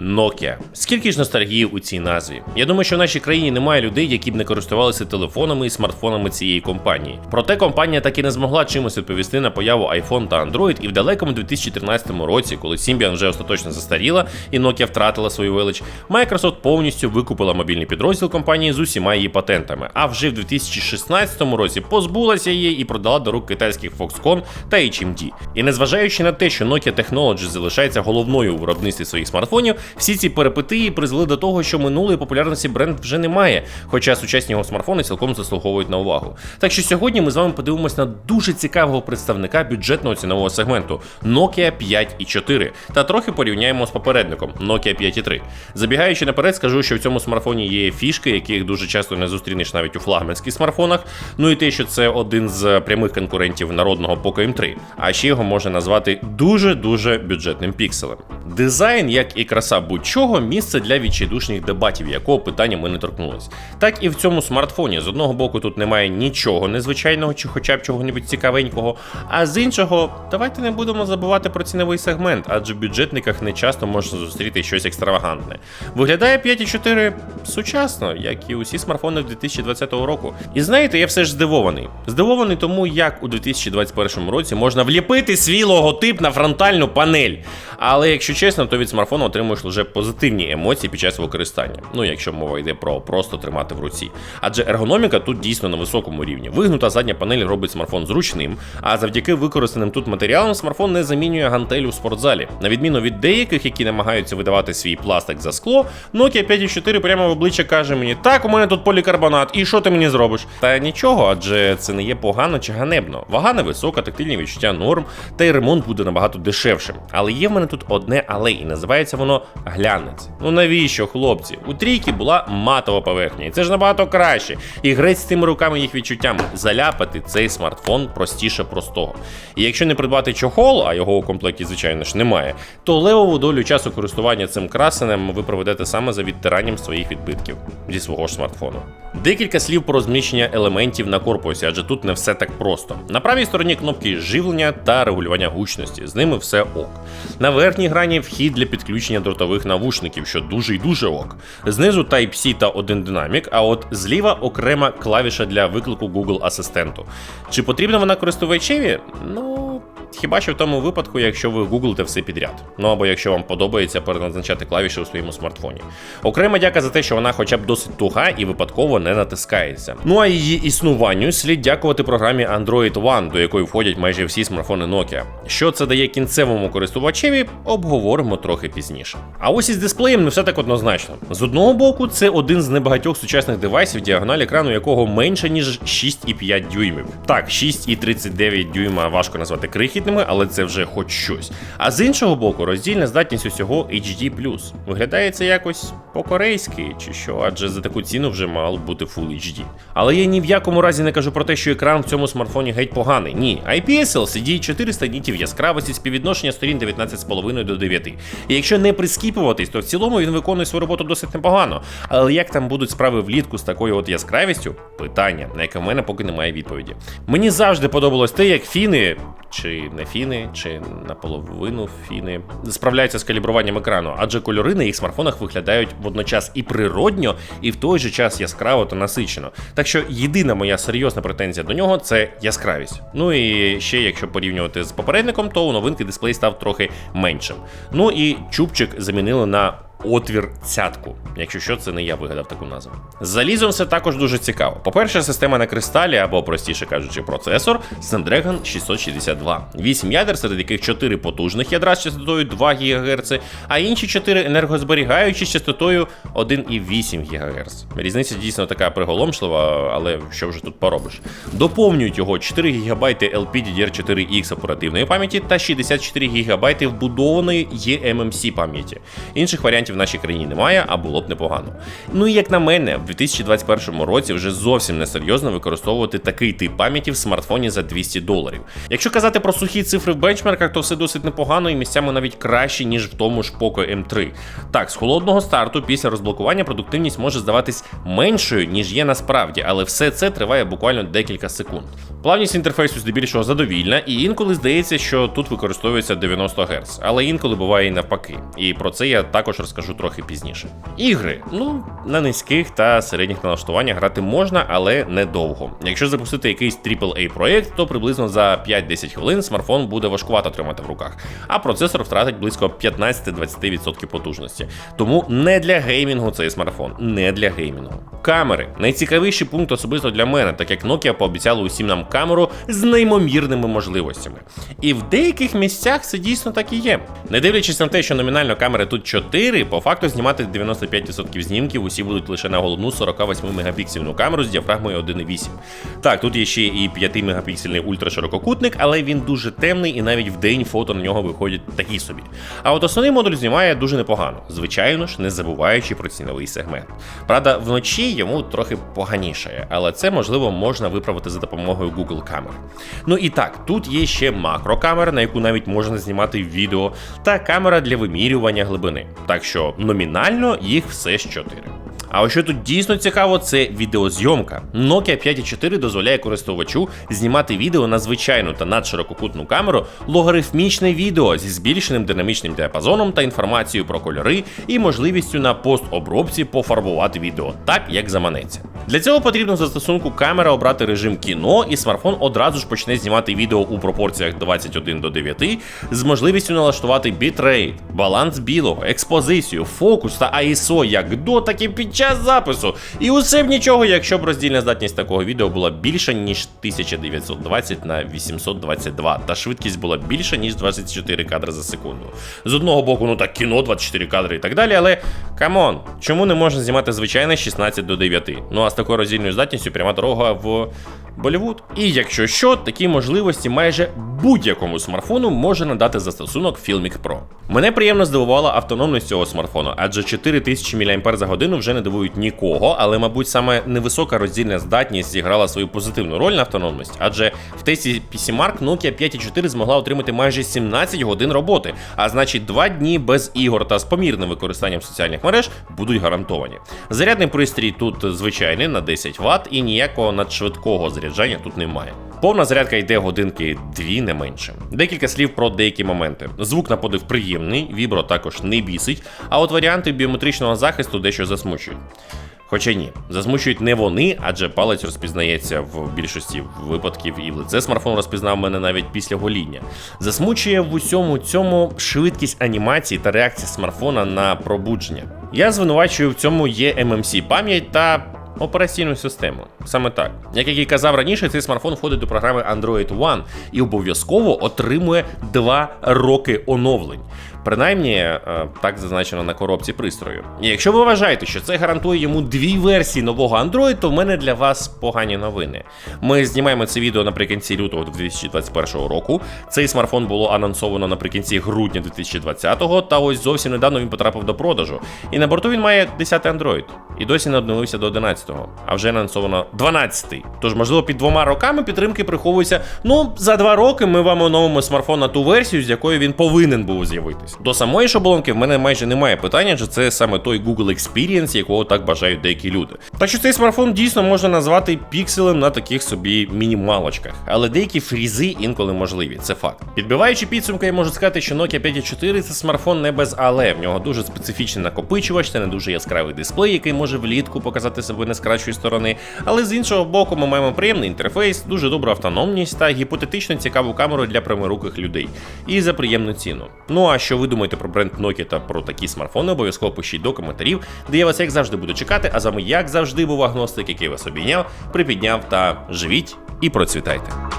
Nokia. Скільки ж ностальгії у цій назві? Я думаю, що в нашій країні немає людей, які б не користувалися телефонами і смартфонами цієї компанії. Проте компанія так і не змогла чимось відповісти на появу iPhone та Android, і в далекому 2013 році, коли Symbian вже остаточно застаріла і Nokia втратила свою велич, Microsoft повністю викупила мобільний підрозділ компанії з усіма її патентами. А вже в 2016 році позбулася її і продала до рук китайських Foxconn та HMD. І незважаючи на те, що Nokia Technologies залишається головною у виробництві своїх смартфонів, всі ці перипетії призвели до того, що минулої популярності бренд вже немає, хоча сучасні його смартфони цілком заслуговують на увагу. Так що сьогодні ми з вами подивимося на дуже цікавого представника бюджетного цінового сегменту Nokia 5.4 та трохи порівняємо з попередником Nokia 5.3. Забігаючи наперед, скажу, що в цьому смартфоні є фішки, яких дуже часто не зустрінеш навіть у флагманських смартфонах. Ну і те, що це один з прямих конкурентів народного Poco M3, а ще його можна назвати дуже дуже бюджетним пікселем. Дизайн, як і краса будь-чого, місце для відчайдушних дебатів, якого питання ми не торкнулись. Так і в цьому смартфоні з одного боку тут немає нічого незвичайного чи хоча б чого-небудь цікавенького. А з іншого, давайте не будемо забувати про ціновий сегмент, адже в бюджетниках не часто можна зустріти щось екстравагантне. Виглядає 5.4 сучасно, як і усі смартфони 2020 року. І знаєте, я все ж здивований. Здивований тому, як у 2021 році можна вліпити свій логотип на фронтальну панель. Але якщо чесно, то від смартфону отримуєш лише позитивні емоції під час використання. Ну, якщо мова йде про просто тримати в руці. Адже ергономіка тут дійсно на високому рівні. Вигнута задня панель робить смартфон зручним, а завдяки використаним тут матеріалам смартфон не замінює гантелю в спортзалі. На відміну від деяких, які намагаються видавати свій пластик за скло, Nokia 5.4 прямо в обличчя каже мені: так, у мене тут полікарбонат, і що ти мені зробиш? Та нічого, адже це не є погано чи ганебно. Вага невисока, тактильні відчуття норм, та й ремонт буде набагато дешевшим. Але є в мене тут одне але, і називається воно глянець. Ну навіщо, хлопці? У трійки була матова поверхня, і це ж набагато краще. І грець з тими руками їх відчуттями. Заляпати цей смартфон простіше простого. І якщо не придбати чохол, а його у комплекті, звичайно ж, немає, то левову долю часу користування цим красенем ви проведете саме за відтиранням своїх відбитків зі свого ж смартфону. Декілька слів про розміщення елементів на корпусі, адже тут не все так просто. На правій стороні кнопки живлення та регулювання гучності, з ними все ок. На верхній грані вхід для підключення дротових навушників, що дуже й дуже ок. Знизу Type-C та один динамік, а от зліва окрема клавіша для виклику Google Асистенту. Чи потрібна вона користувачеві? Ну. Хіба що в тому випадку, якщо ви гуглите все підряд, ну або якщо вам подобається переназначати клавіші у своєму смартфоні. Окрема дяка за те, що вона хоча б досить туга і випадково не натискається. Ну а її існуванню слід дякувати програмі Android One, до якої входять майже всі смартфони Nokia. Що це дає кінцевому користувачеві, обговоримо трохи пізніше. А ось із дисплеєм не все так однозначно. З одного боку, це один з небагатьох сучасних девайсів, діагональ екрану якого менше ніж 6,5 дюймів. Так, 6,39 дюйма важко назвати крихітними, але це вже хоч щось. А з іншого боку, роздільна здатність усього HD+. Виглядає це якось по-корейськи чи що, адже за таку ціну вже мало бути Full HD. Але я ні в якому разі не кажу про те, що екран в цьому смартфоні геть поганий. Ні, IPS LCD 400 нітів яскравості, співвідношення сторін 19,5 до 9. І якщо не прискіпуватись, то в цілому він виконує свою роботу досить непогано. Але як там будуть справи влітку з такою от яскравістю? Питання, на яке в мене поки немає відповіді. Мені завжди подобалось те, як фіни. Чи не фіни, чи наполовину фіни справляються з калібруванням екрану, адже кольори на їх смартфонах виглядають водночас і природньо, і в той же час яскраво та насичено. Так що єдина моя серйозна претензія до нього це яскравість. Ну і ще, якщо порівнювати з попередником, то у новинки дисплей став трохи меншим. Ну і чубчик замінили на отвір цятку, якщо що, це не я вигадав таку назву. З залізом все також дуже цікаво. По-перше, система на кристалі, або простіше кажучи, процесор Snapdragon 662. 8 ядер, серед яких 4 потужних ядра з частотою 2 ГГц, а інші 4 енергозберігаючі з частотою 1,8 ГГц. Різниця дійсно така приголомшлива, але що вже тут поробиш. Доповнюють його 4 ГБ LPDDR4X оперативної пам'яті та 64 ГБ вбудованої eMMC пам'яті. Інших варіантів в нашій країні немає, а було б непогано. Ну і як на мене, в 2021 році вже зовсім несерйозно використовувати такий тип пам'яті в смартфоні за 200 доларів. Якщо казати про сухі цифри в бенчмарках, то все досить непогано і місцями навіть краще, ніж в тому ж Poco M3. Так, з холодного старту після розблокування продуктивність може здаватись меншою, ніж є насправді, але все це триває буквально декілька секунд. Плавність інтерфейсу здебільшого задовільна, і інколи здається, що тут використовується 90 Гц, але інколи буває і навпаки. І про це я також розкажу розкажу трохи пізніше. Ігри, ну на низьких та середніх налаштуваннях грати можна, але недовго. Якщо запустити якийсь AAA проєкт, то приблизно за 5-10 хвилин смартфон буде важкувато тримати в руках, а процесор втратить близько 15-20% потужності. Тому не для геймінгу цей смартфон, не для геймінгу. Камери найцікавіший пункт особисто для мене, так як Nokia пообіцяла усім нам камеру з неймовірними можливостями. І в деяких місцях це дійсно так і є. Не дивлячись на те, що номінально камери тут 4, по факту знімати 95% знімків усі будуть лише на головну 48 мегапіксельну камеру з діафрагмою 1.8. Так, тут є ще і 5 мегапіксельний ультраширококутник, але він дуже темний і навіть в день фото на нього виходять такі собі. А от основний модуль знімає дуже непогано, звичайно ж, не забуваючи про ціновий сегмент. Правда, вночі йому трохи поганішає, але це можливо можна виправити за допомогою Google камер. Ну і так, тут є ще макрокамера, на яку навіть можна знімати відео, та камера для вимірювання глибини. Так що номінально їх все ж 4. А ось що тут дійсно цікаво, це відеозйомка. Nokia 5.4 дозволяє користувачу знімати відео на звичайну та надширококутну камеру, логарифмічне відео зі збільшеним динамічним діапазоном та інформацією про кольори і можливістю на постобробці пофарбувати відео так, як заманеться. Для цього потрібно застосунку камера обрати режим кіно, і смартфон одразу ж почне знімати відео у пропорціях 21 до 9 з можливістю налаштувати бітрейт, баланс білого, експозицію, фокус та ISO як до, так і під час запису. І усе б нічого, якщо б роздільна здатність такого відео була більша, ніж 1920 на 822, та швидкість була більша, ніж 24 кадри за секунду. З одного боку, ну так кіно, 24 кадри і так далі, але камон, чому не можна знімати звичайне 16 до 9? Ну а з такою роздільною здатністю пряма дорога в Болівуд. І якщо що, такі можливості майже будь-якому смартфону може надати застосунок Filmic Pro. Мене приємно здивувала автономність цього смартфону, адже 4000 мАч за годину вже не дивують нікого, але, мабуть, саме невисока роздільна здатність зіграла свою позитивну роль на автономність, адже в тесті PCMark Nokia 5.4 змогла отримати майже 17 годин роботи, а значить 2 дні без ігор та з помірним використанням соціальних мереж будуть гарантовані. Зарядний пристрій тут звичайний на 10 Вт і ніякого надшвидкого заряджання тут немає. Повна зарядка йде годинки дві не менше. Декілька слів про деякі моменти. Звук на подив приємний, вібро також не бісить, а от варіанти біометричного захисту дещо засмучують. Хоча ні, засмучують не вони, адже палець розпізнається в більшості випадків, і в лице смартфон розпізнав мене навіть після гоління. Засмучує в усьому цьому швидкість анімації та реакції смартфона на пробудження. Я звинувачую в цьому є MMC пам'ять та операційну систему. Саме так. Як я і казав раніше, цей смартфон входить до програми Android One і обов'язково отримує 2 роки оновлень. Принаймні, е, так зазначено на коробці пристрою. І якщо ви вважаєте, що це гарантує йому дві версії нового Android, то в мене для вас погані новини. Ми знімаємо це відео наприкінці лютого 2021 року. Цей смартфон було анонсовано наприкінці грудня 2020-го, та ось зовсім недавно він потрапив до продажу. І на борту він має 10 Android. І досі не обновився до 11-го, а вже анонсовано 12-й. Тож, можливо, під двома роками підтримки приховується. Ну, за два роки ми вам оновимо смартфон на ту версію, з якою він повинен був з'явитись. До самої шаблонки в мене майже немає питання, чи це саме той Google Experience, якого так бажають деякі люди. Так що цей смартфон дійсно можна назвати пікселем на таких собі мінімалочках, але деякі фрізи інколи можливі, це факт. Підбиваючи підсумки, я можу сказати, що Nokia 5.4 це смартфон не без але. В нього дуже специфічний накопичувач та не дуже яскравий дисплей, який може влітку показати себе не з кращої сторони. Але з іншого боку, ми маємо приємний інтерфейс, дуже добру автономність та гіпотетично цікаву камеру для пряморуких людей. І за приємну ціну. Ну а що ви думаєте про бренд Nokia та про такі смартфони, обов'язково пишіть до коментарів, де я вас як завжди буду чекати. А з вами, як завжди, був агностик, який вас обійняв, припідняв та живіть і процвітайте.